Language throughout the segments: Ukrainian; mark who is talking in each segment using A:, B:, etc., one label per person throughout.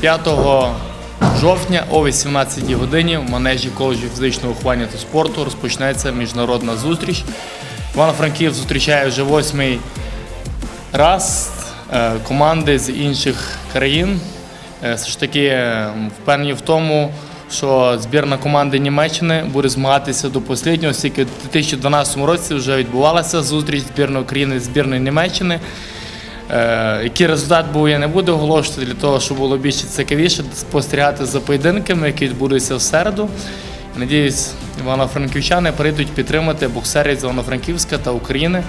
A: 5 жовтня о 18 годині в манежі коледжу фізичного виховання та спорту розпочнеться міжнародна зустріч. Івано-Франків зустрічає вже восьмий раз е, команди з інших країн. Е, Все ж таки е, впевнені в тому, що збірна команди Німеччини буде змагатися до останнього, оскільки в 2012 році вже відбувалася зустріч збірної України з збірної Німеччини. Е, Який результат був, я не буду оголошувати для того, щоб було більше цікавіше спостерігати за поєдинками, які відбудуться в середу. Надіюсь, івано-франківчани прийдуть підтримати боксерів з Івано-Франківська та України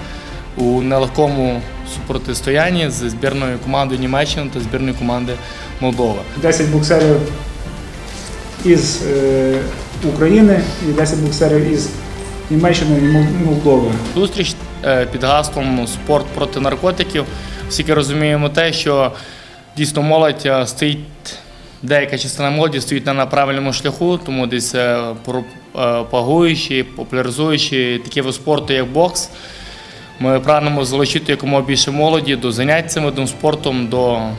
A: у нелегкому супротистоянні з збірною командою Німеччини та збірною команди Молдови.
B: 10 боксерів із е, України і 10 боксерів із Німеччини і Мол- Молдови.
A: Зустріч е, під гаслом Спорт проти наркотиків. Всі розуміємо те, що дійсно молодь е, стоїть, деяка частина молоді стоїть на правильному шляху, тому десь е, пропагуючи, популяризуючи такі види спорту, як бокс. Ми прагнемо залучити якомога більше молоді до занять цим видом спортом, до е,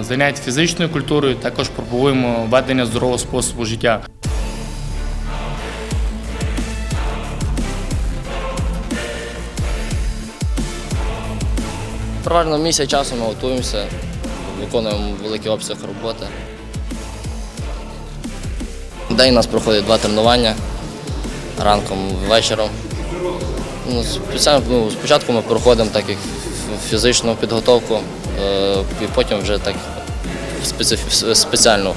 A: занять фізичною культурою. Також пропагуємо ведення здорового способу життя.
C: Провально місяць часу ми готуємося, виконуємо великий обсяг роботи. День у нас проходить два тренування ранком, вечором. Ну, спеціально, ну, спочатку ми проходимо так як фізичну підготовку, е, і потім вже так спеціальну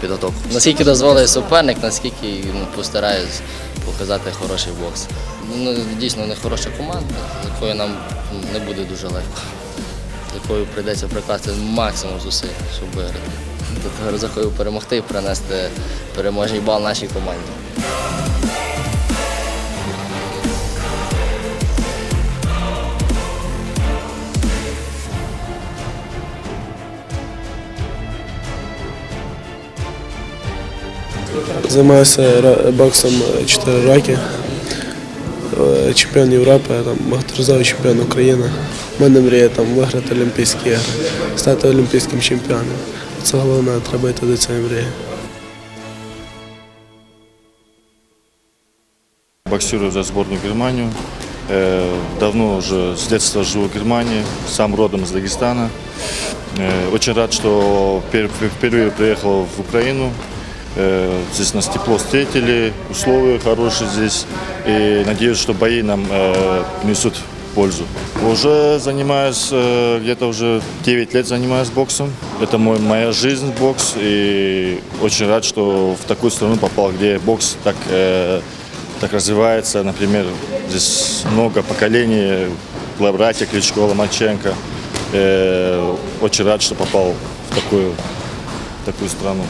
C: підготовку. Наскільки дозволить суперник, наскільки ну, постараюсь показати хороший бокс. Ну, дійсно не хороша команда, з якою нам не буде дуже легко. Якою прийдеться прикласти максимум зусиль, щоб виграти. Тобто ризикую перемогти і принести переможний бал нашій команді.
D: Займаюся боксом 4 роки. Е, Чемпіон Європи, там, багаторазовий чемпіон України. У мене мрія там виграти Олімпійські ігри, стати олімпійським чемпіоном. Це головне, треба йти до цієї мрії.
E: Боксирую за сборную Германию. Э, Давно уже с детства живу в Германии, сам родом из Дагестана. Э, Очень рад, что пер- впервые приехал в Украину. Э, Здесь нас тепло встретили, условия хорошие здесь. И надеюсь, что бои нам э, несут пользу. Уже занимаюсь, э, где-то уже 9 лет занимаюсь боксом. Это мой, моя жизнь бокс. И очень рад, что в такую страну попал, где бокс так так развивается. Например, здесь много поколений, братья Кличко, Ломаченко. Очень рад, что попал в такую, в такую страну.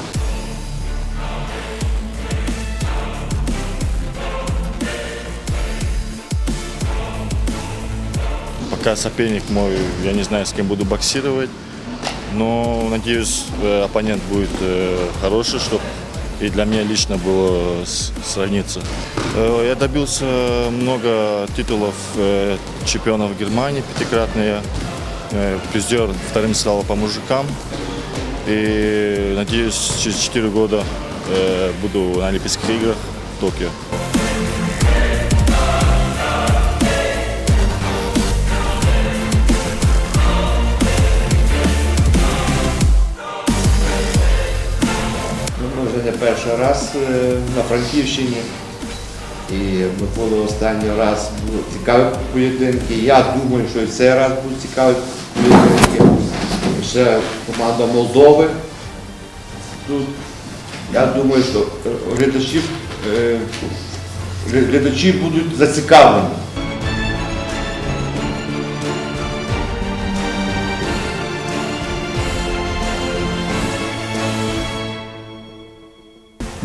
E: Пока соперник мой, я не знаю, с кем буду боксировать. Но надеюсь, э, оппонент будет э, хороший, чтобы и для меня лично было сравниться. Э, Я добился много титулов чемпионов Германии, пятикратные. Призер вторым стал по мужикам. И надеюсь, через 4 года буду на Олимпийских играх в Токио.
F: Раз е, на Франківщині. І Микола останній раз були цікаві поєдинки. Я думаю, що і цей раз будуть цікаві поєдинки. Ще команда Молдови. Тут я думаю, що глядачі, е, глядачі будуть зацікавлені.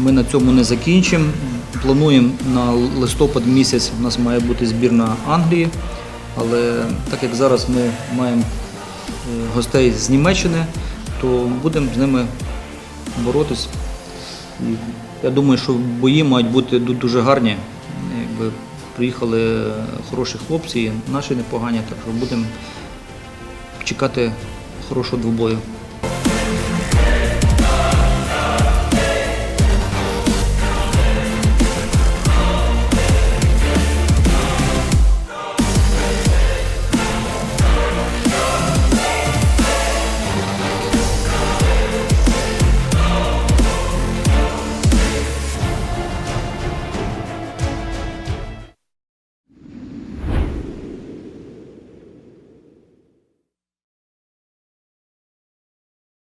G: Ми на цьому не закінчимо. Плануємо на листопад місяць у нас має бути збірна Англії, але так як зараз ми маємо е, гостей з Німеччини, то будемо з ними боротись. Я думаю, що бої мають бути дуже гарні. Якби приїхали хороші хлопці, наші непогані, так що будемо чекати хорошого двобою.